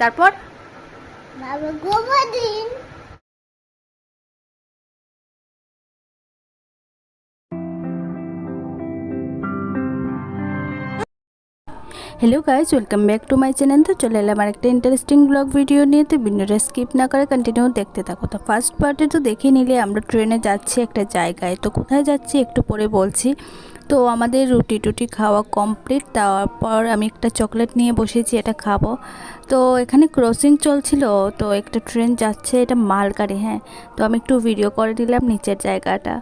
তারপর? বাবা গোবর দিন। Hello guys welcome back to my channel তো চলে এলাম আর একটা ইন্টারেস্টিং ব্লগ ভিডিও নিয়ে। তো ভিডিওটা স্কিপ না করে কন্টিনিউ দেখতে থাকো। তো ফার্স্ট পার্টে তো দেখে নিলে আমরা ট্রেনে যাচ্ছি একটা জায়গায়। তো কোথায় যাচ্ছি একটু পরে বলছি। তো আমাদের রুটি টুটি খাওয়া কমপ্লিট তারপর আমি একটা চকলেট নিয়ে বসেছি, এটা খাব। তো এখানে ক্রসিং চলছিল, তো একটা ট্রেন যাচ্ছে, এটা মালগাড়ি হ্যাঁ। তো আমি একটু ভিডিও করে দিলাম নিচের জায়গাটা।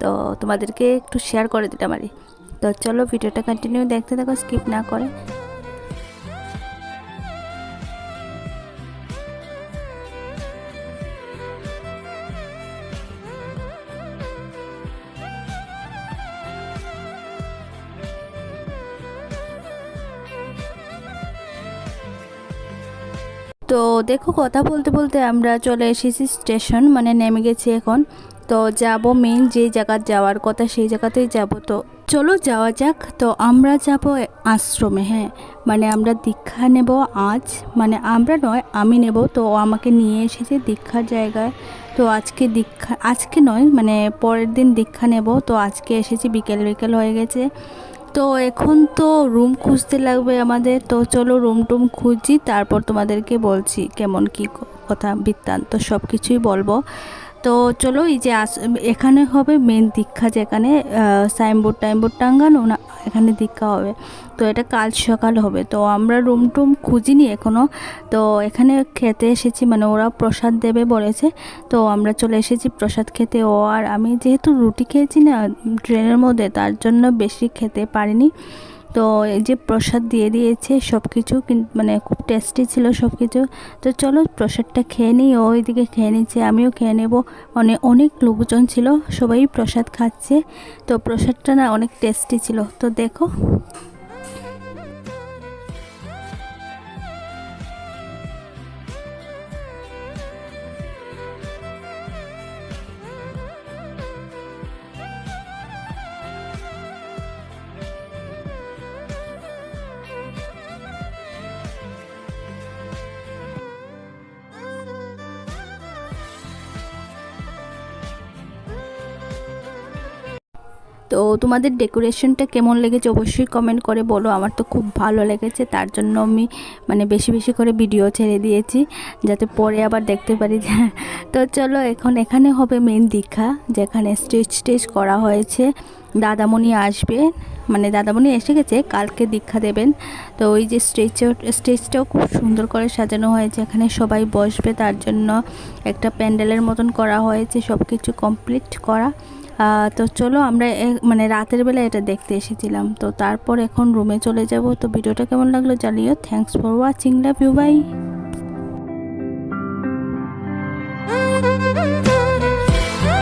তো তোমাদেরকে একটু শেয়ার করে দিলাম আর তো চলো ভিডিওটা কন্টিনিউ দেখতে দেখো স্কিপ না করে। তো দেখো কথা বলতে বলতে আমরা চলে এসেছি স্টেশন মানে নেমে গেছি এখন। তো যাব মেন যে জায়গা যাওয়ার কথা সেই জায়গাতেই যাব। তো চলো যাওয়া যাক। তো আমরা যাব আশ্রমে হ্যাঁ। মানে আমরা দীক্ষা নেব আজ। মানে আমরা নয়, আমি নেব। তো আমাকে নিয়ে এসেছে দীক্ষার জায়গায়। তো আজকে দীক্ষা, আজকে নয় মানে পরের দিন দীক্ষা নেব। তো আজকে এসেছি বিকেল বিকেল হয়ে গেছে। তো এখন তো রুম খুঁজতে লাগবে আমাদের। তো চলো রুম টুম খুঁজি, তারপর তোমাদেরকে বলছি কেমন কি কথা, বৃত্তান্ত সব কিছুই বলব। তো চলো এই যে আস এখানে হবে মেন দীক্ষা যেখানে সাইনবোর্ড টাইমবোর্ড টাঙ্গানো, না, এখানে দীক্ষা হবে। তো এটা কাল সকাল হবে। তো আমরা রুম টুম খুঁজিনি এখনও তো এখানে খেতে এসেছি মানে ওরা প্রসাদ দেবে বলেছে। তো আমরা চলে এসেছি প্রসাদ খেতে। ও আর আমি যেহেতু রুটি খেয়েছি না ট্রেনের মধ্যে, তার জন্য বেশি খেতে পারিনি। তো এই যে প্রসাদ দিয়ে দিয়েছে সব কিছু মানে খুব টেস্টি ছিল সব কিছু তো চলো প্রসাদটা খেয়ে নিই ওইদিকে খেয়ে নিচ্ছে, আমিও খেয়ে নেব। মানে অনেক লোকজন ছিল, সবাই প্রসাদ খাচ্ছে। তো প্রসাদটা না অনেক টেস্টি ছিল। তো দেখো। তো তোমাদের ডেকোরেশনটা কেমন লেগেছে অবশ্যই কমেন্ট করে বলো। আমার তো খুব ভালো লেগেছে, তার জন্য আমি মানে বেশি বেশি করে ভিডিও ছেড়ে দিয়েছি, যাতে পরে আবার দেখতে পারি। তো চলো, এখন এখানে হবে মেন দীক্ষা, যেখানে স্টেজ স্টেজ করা হয়েছে। দাদামণি আসবে মানে দাদামণি এসে গেছে, কালকে দীক্ষা দেবেন। তো ওই যে স্টেজ স্টেজটাও খুব সুন্দর করে সাজানো হয়েছে, এখানে সবাই বসবে, তার জন্য একটা প্যান্ডেলের মতন করা হয়েছে সব কিছু কমপ্লিট করা। তো চলো আমরা মানে রাতের বেলা এটা দেখতে এসেছিলাম। তো তারপর এখন রুমে চলে যাব। তো ভিডিওটা কেমন লাগল জানিও। Thanks for watching love you bye